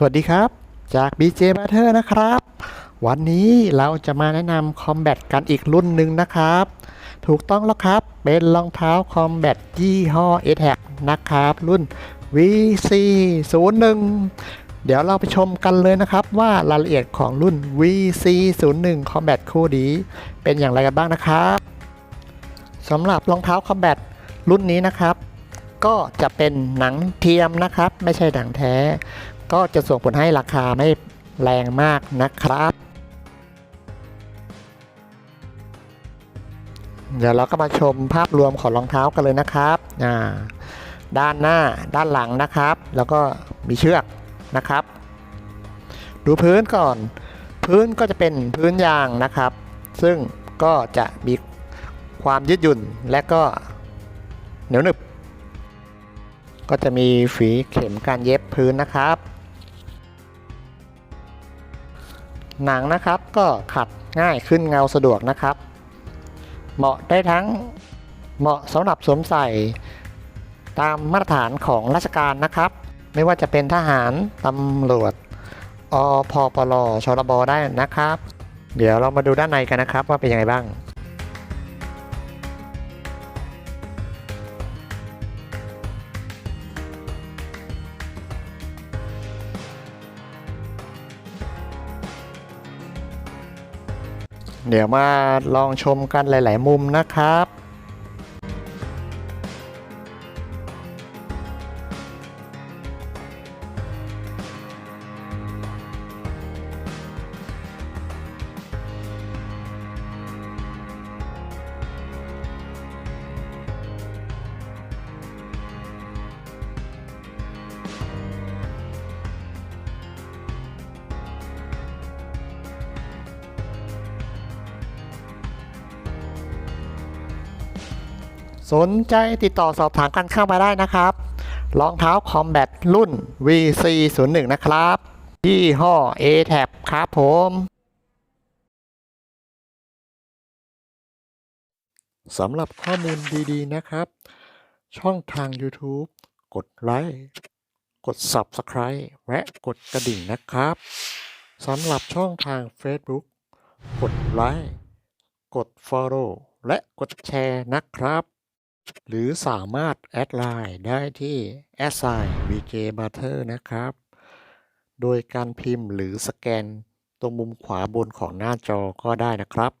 สวัสดีครับจาก BJ b a t t e r นะครับ วันนี้เราจะมาแนะนำคอมแบทกันอีกรุ่นหนึ่งนะครับ ถูกต้องแล้วครับเป็นรองเท้าคอมแบทยี่ห้อ a t a c นะครับ รุ่น VC01 เดี๋ยวเราไปชมกันเลยนะครับ ว่ารายละเอียดของรุ่น VC01 Combat คู่นี้เป็นอย่างไรกันบ้างนะครับสำหรับรองเท้าคอมแบทรุ่นนี้นะครับก็จะเป็นหนังเทียมนะครับ ไม่ใช่หนังแท้ ก็จะส่งผลให้ราคาไม่แรงมากนะครับ เดี๋ยวเราก็มาชมภาพรวมของรองเท้ากันเลยนะครับอ่าด้านหน้าด้านหลังนะครับ แล้วก็มีเชือกนะครับ ดูพื้นก่อน พื้นก็จะเป็นพื้นยางนะครับ ซึ่งก็จะมีความยืดหยุ่นและก็เหนียวหนึบก็จะมีฝีเข็มการเย็บพื้นนะครับ หนังนะครับก็ขัดง่ายขึ้นเงาสะดวกนะครับ เหมาะได้ทั้งเหมาะสำหรับสวมใส่ ตามมาตรฐานของราชการนะครับ ไม่ว่าจะเป็นทหารตำรวจอพปลชรบได้นะครับ เดี๋ยวเรามาดูด้านในกันนะครับว่าเป็นยังไงบ้าง เดี๋ยวมาลองชมกันหลาย ๆ มุมนะครับ สนใจติดต่อสอบถามกันเข้ามาได้นะครับ รองเท้าคอมแบทรุ่น VC01 นะครับ ยี่ห้อ a t a b ครับผม สำหรับข้อมูลดีๆนะครับ ช่องทาง YouTube กดไลค์ กด Subscribe และกดกระดิ่งนะครับ สำหรับช่องทาง Facebook กดไลค์ กด Follow และกดแชร์นะครับ หรือสามารถแอดไลน์ได้ที่ a s s i g n VJ Butter นะครับ โดยการพิมพ์หรือสแกนตรงมุมขวาบนของหน้าจอก็ได้นะครับ